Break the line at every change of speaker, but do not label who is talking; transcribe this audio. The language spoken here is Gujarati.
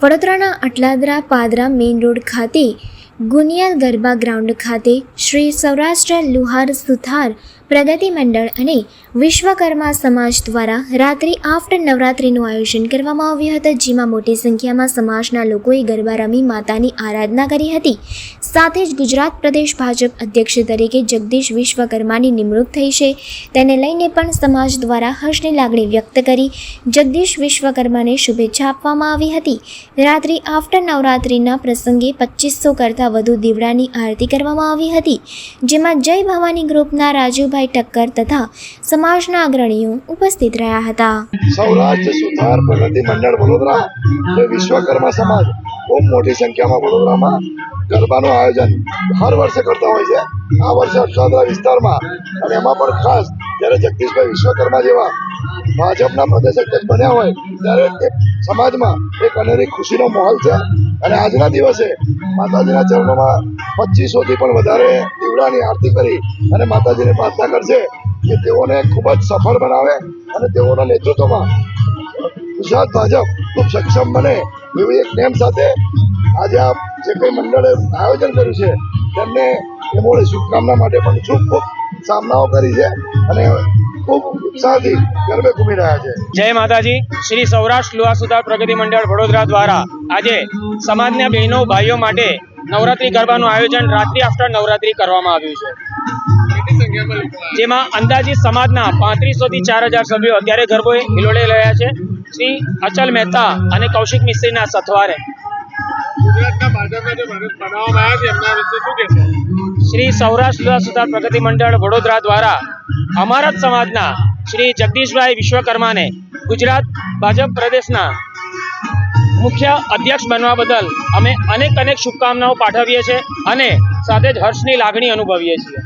વડોદરાના અટલાદરા પાદરા મેઇન રોડ ખાતે ગુનિયા ગરબા ગ્રાઉન્ડ ખાતે શ્રી સૌરાષ્ટ્ર લુહાર સુથાર પ્રગતિ મંડળ અને વિશ્વકર્મા સમાજ દ્વારા રાત્રિ આફ્ટર નવરાત્રિનું આયોજન કરવામાં આવ્યું હતું, જેમાં મોટી સંખ્યામાં સમાજના લોકોએ ગરબા રમી માતાની આરાધના કરી હતી. સાથે જ ગુજરાત પ્રદેશ ભાજપ અધ્યક્ષ તરીકે જગદીશ વિશ્વકર્માની નિમણૂક થઈ છે. તેને લઈને પણ સમાજ દ્વારા હર્ષની લાગણી વ્યક્ત કરી જગદીશ વિશ્વકર્માને શુભેચ્છા આપવામાં આવી હતી. રાત્રિ આફ્ટર નવરાત્રિના પ્રસંગે પચીસો કરતાં વધુ દીવડાની આરતી કરવામાં આવી હતી, જેમાં જય ભવાની ગ્રુપના રાજુભાઈ ઠક્કર તથા સમાજના અગ્રણીઓ ઉપસ્થિત રહ્યા હતા.
સૌરાષ્ટ્ર સુથાર પ્રગતિ મંડળ વડોદરા વિશ્વકર્મા સમાજ ખૂબ મોટી સંખ્યામાં વડોદરામાં ગરબાનું આયોજન હર વર્ષે કરતા હોય છે. આ વર્ષે અક્ષાદરા વિસ્તારમાં, અને એમાં પણ ખાસ, જ્યારે જગદીશભાઈ વિશ્વકર્મા જેવા ભાજપના પ્રદેશ અધ્યક્ષ બન્યા હોય, ત્યારે સમાજમાં એક અનેરી ખુશીનો માહોલ છે. અને આજના દિવસે માતાજીના ચરણોમાં પચીસોથી પણ વધારે દીવડાની આરતી કરી અને માતાજીને પ્રાર્થના કરશે કે તેઓને ખૂબ જ સફળ બનાવે અને તેઓના નેતૃત્વમાં ગુજરાત ભાજપ ખૂબ સક્ષમ બને એવી એક નેમ સાથે આજે આ જે કંઈ મંડળે આયોજન કર્યું છે તેમને મોડી શુભકામના માટે પણ ખૂબ ખૂબ સામનાઓ કરી છે અને ખૂબ ઉત્સાહથી ગરબે ઘૂમી રહ્યા છે.
જય માતાજી. શ્રી સૌરાષ્ટ્ર લુવા સુધાર પ્રગતિ મંડળ વડોદરા દ્વારા આજે સમાજના બહેનો ભાઈઓ માટે નવરાત્રી ગરબાનું આયોજન રાત્રિ આફ્ટર નવરાત્રી કરવામાં આવ્યું છે. જેમાં અંદાજિત સમાજના પાંત્રીસો થી ચાર હજાર સભ્યો અત્યારે ગરબો હિલોડે રહ્યા છે. શ્રી અચલ મહેતા અને કૌશિક મિસ્ત્રીના સથવારે.
ગુજરાતના ભાજપના જે ભારત બનાવવામાં આવ્યા છે એમના વિશે શું કહેશો?
શ્રી સૌરાષ્ટ્ર લુવા સુધાર પ્રગતિ મંડળ વડોદરા દ્વારા અમારા જ સમાજના શ્રી જગદીશભાઈ વિશ્વકર્માને ગુજરાત ભાજપ પ્રદેશના મુખ્ય અધ્યક્ષ બનવા બદલ અમે અનેક અનેક શુભકામનાઓ પાઠવીએ છીએ અને સાથે જ હર્ષની લાગણી અનુભવીએ છીએ.